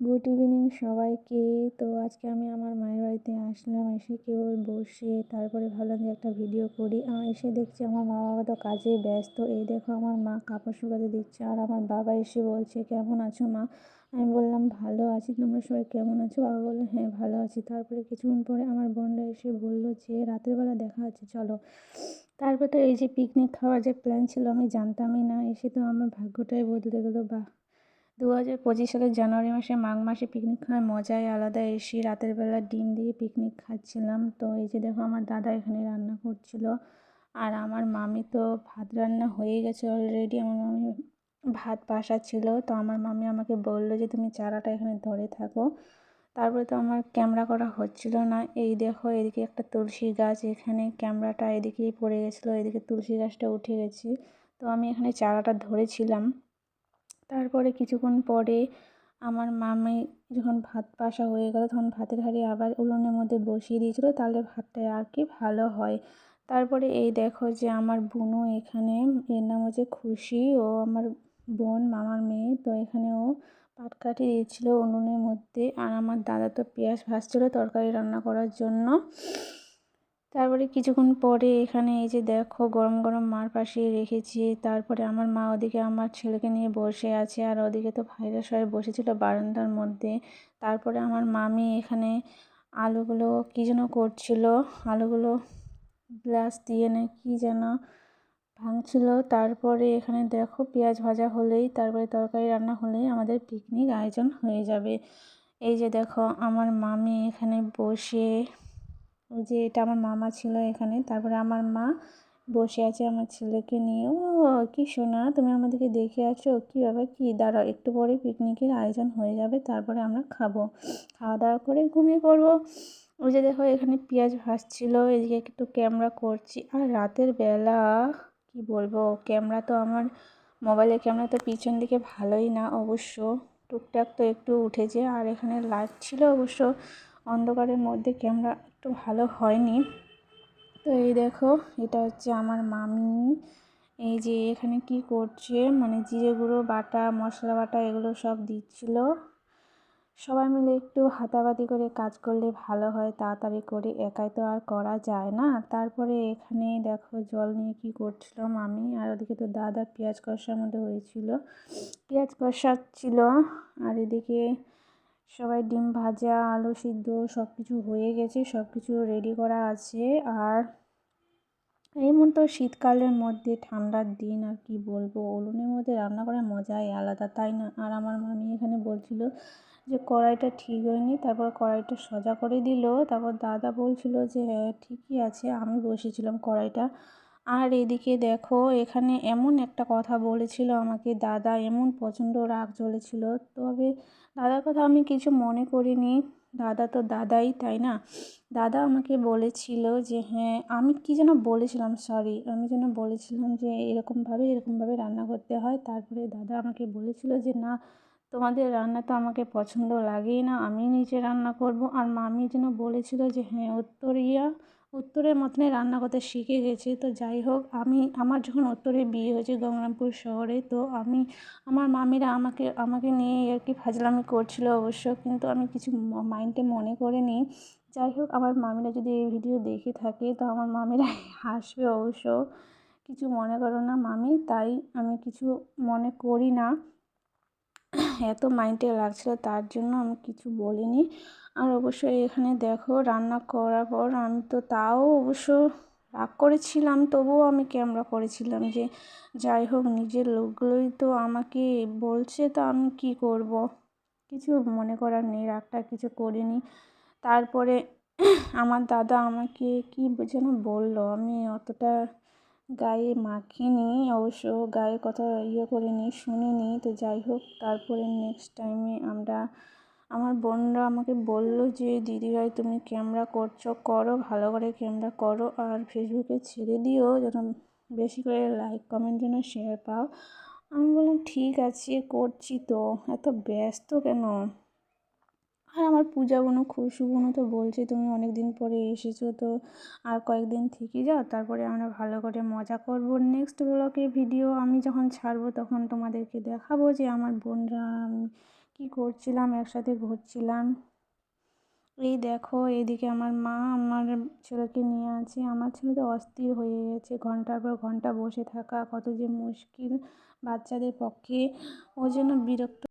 Good evening সবাইকে। তো আজকে আমি আমার মায়ের বাড়িতে আসলাম, এসে কেবল বসে তারপরে ভাবলাম যে একটা ভিডিও করি। এসে দেখছি আমার মা বাবা তো কাজে ব্যস্ত। এই দেখো আমার মা কাপড় শুকাতে দিচ্ছে আর আমার বাবা এসে বলছে, কেমন আছো মা? আমি বললাম, ভালো আছি। তোমরা সবাই কেমন আছো? বাবা বলল হ্যাঁ ভালো আছি। তারপরে কিছুক্ষণ পরে আমার বোনরা এসে বলল যে, রাতের বেলা দেখা আছে চলো। তারপর তো এই যে পিকনিক খাওয়ার যে প্ল্যান ছিল আমি জানতামই না। এসে তো আমার ভাগ্যটাই বদলে গেলো। বা দু হাজার পঁচিশ সালের জানুয়ারি মাসে মাঘ মাসে পিকনিক খাওয়ার মজাই আলাদা। এসে রাতের বেলা ডিম দিয়ে পিকনিক খাচ্ছিলাম। তো এই যে দেখো, আমার দাদা এখানে রান্না করছিল। আর আমার মামি তো ভাত রান্না হয়ে গেছে অলরেডি আমার মামি ভাত পাশা ছিল। তো আমার মামি আমাকে বলল যে, তুমি চারাটা এখানে ধরে থাকো। তারপরে তো আমার ক্যামেরা করা হচ্ছিল না। এই দেখো, এদিকে একটা তুলসী গাছ, এখানে ক্যামেরাটা এদিকেই পড়ে গেছিল। এদিকে তুলসী গাছটা উঠে গেছে। তো আমি এখানে চারাটা ধরেছিলাম। তারপরে কিছুক্ষণ পরে আমার মামি যখন ভাত পাশা হয়ে গেল, তখন ভাতের হাঁড়ি আবার উনুনের মধ্যে বসিয়ে দিয়েছিলো, তাহলে ভাতটা আর কি ভালো হয়। তারপরে এই দেখো যে আমার বোনও এখানে, এর নাম হচ্ছে খুশি, ও আমার বোন, মামার মেয়ে, তো এখানে ও পাট কাটি দিয়েছিলো উনুনের মধ্যে। আর আমার দাদা তো পেঁয়াজ ভাজছিল তরকারি রান্না করার জন্য। তারপরে কিছুক্ষণ পরে এখানে এই যে দেখো গরম গরম মার পাশে রেখেছি। তারপরে আমার মা ওদিকে আমার ছেলেকে নিয়ে বসে আছে আর ওদিকে তো ভাইরা সবাই বসেছিল বারান্দার মধ্যে। তারপরে আমার মামি এখানে আলুগুলো কী যেন করছিল, আলুগুলো গ্লাস দিয়ে না কী যেন ভাঙছিল। তারপরে এখানে দেখো পেঁয়াজ ভাজা হলেই, তারপরে তরকারি রান্না হলেই আমাদের পিকনিক আয়োজন হয়ে যাবে। এই যে দেখো আমার মামি এখানে বসে যে এটা আমার মামা ছিল এখানে, তারপরে আমার মা বসে আছে আমার ছেলেকে নিয়ে। ও, কি শোনা তুমি আমাদেরকে দেখে আছো? কী ব্যাপার? কী? দাঁড়াও, একটু পরে পিকনিকের আয়োজন হয়ে যাবে, তারপরে আমরা খাব। খাওয়া দাওয়া করে ঘুমিয়ে পড়ব। ওই যে দেখো, এখানে পেঁয়াজ ভাসছিল এদিকে একটু ক্যামেরা করছি। আর রাতের বেলা, কি বলব, ক্যামেরা তো আমার, মোবাইলের ক্যামেরা তো পিছন দিকে ভালোই না অবশ্য। টুকটাক তো একটু উঠেছে, আর এখানে লাইট ছিল অবশ্য। অন্ধকারের মধ্যে ক্যামেরা একটু ভালো হয়নি। তো এই দেখো, এটা হচ্ছে আমার মামি। এই যে এখানে কি করছে মানে জিরে গুঁড়ো, বাটা, মশলা বাটা এগুলো সব দিচ্ছিল। সবাই মিলে একটু হাতাবাতি করে কাজ করলে ভালো হয়, তাড়াতাড়ি করে একাই তো আর করা যায় না। তারপরে এখানে দেখো জল নিয়ে কি করছিল মামি, আর ওদিকে তো দাদা পেঁয়াজ কষার মধ্যে হয়েছিল। পেঁয়াজ কষাচ্ছিল, আর এদিকে সবাই ডিম ভাজা, আলু সিদ্ধ সব কিছু হয়ে গেছে সব কিছু রেডি করা আছে। আর এই মতো শীতকালের মধ্যে ঠান্ডার দিন, আর কি বলব? উনুনের মধ্যে রান্না করার মজাই আলাদা, তাই না? আর আমার মামি এখানে বলছিল যে কড়াইটা ঠিক হয়নি, তারপর কড়াইটা সোজা করে দিল। তারপর দাদা বলছিল যে হ্যাঁ ঠিকই আছে। আমি বসেছিলাম কড়াইটা আর এদিকে দেখো, এখানে এমন একটা কথা বলেছিল আমাকে, দাদা, এমন প্রচণ্ড রাগ চলেছিল তবে দাদার কথা আমি কিছু মনে করিনি। দাদা তো দাদাই, তাই না? দাদা আমাকে বলেছিল যে হ্যাঁ আমি কী যেন বলেছিলাম সরি আমি যেন বলেছিলাম যে, এরকমভাবে এরকমভাবে রান্না করতে হয়। তারপরে দাদা আমাকে বলেছিল যে, না, তোমাদের রান্না তো আমাকে পছন্দ লাগেই না আমি নিজে রান্না করব। আর মামি যেন বলেছিল যে হ্যাঁ উত্তরিয়া উত্তরের মতনই রান্না করতে শিখে গেছে। তো যাই হোক, আমি, আমার যখন উত্তরে বিয়ে হয়েছে গঙ্গারামপুর শহরে, তো আমি, আমার মামিরা আমাকে আমাকে নিয়ে আর কি ফাজলামি করছিল অবশ্য, কিন্তু আমি কিছু মাইন্ডে মনে করিনি। যাই হোক, আমার মামিরা যদি এই ভিডিও দেখে থাকে, তো আমার মামিরা হাসবে অবশ্য। কিছু মনে করো না মামি, তাই আমি কিছু মনে করি না। এত মাইন্ডে লাগছিল তার জন্য আমি কিছু বলিনি। আর অবশ্যই এখানে দেখো রান্না করার পর আমি তো তাও অবশ্য রাগ করেছিলাম, তবুও আমি ক্যামেরা করেছিলাম যে, যাই হোক, নিজের লোকগুলোই তো আমাকে বলছে, তো আমি কি করব? কিছু মনে করার নেই, রাগটা কিছু করিনি। তারপরে আমার দাদা আমাকে কি যেন বলল, আমি অতটা গায়ে মাখিনি অবশ্য গায়ে কথা ইয়ে করিনি, শুনিনি। তো যাই হোক, তারপরে নেক্সট টাইমে আমরা, আমার বোনরা আমাকে বলল যে দিদিভাই তুমি ক্যামেরা করছ, করো, ভালো করে ক্যামেরা করো, আর ফেসবুকে ছেড়ে দিও, যেন বেশি করে লাইক কমেন্ট যেন শেয়ার পাও। আমি বললাম, ঠিক আছে, করছি তো, এত ব্যস্ত কেন? আর আমার পূজা বোনও খুশু বোনও তো বলছে, তুমি অনেক দিন পরে এসেছ, তো আর কয়েকদিন থেকে যাও, তারপরে আমরা ভালো করে মজা করব নেক্সট ব্লগে ভিডিও আমি যখন ছাড়বো তখন তোমাদেরকে দেখাবো যে আমার বোনরা আমি কি করছিলাম, একসাথে ঘুরছিলাম। এই দেখো, এদিকে আমার মা, আমার ছেলেকে নিয়ে আছে। আমার ছেলে তো অস্থির হয়ে গেছে, ঘণ্টার পর ঘণ্টা বসে থাকা কত যে মুশকিল বাচ্চাদের পক্ষে। ও যেন বিরক্ত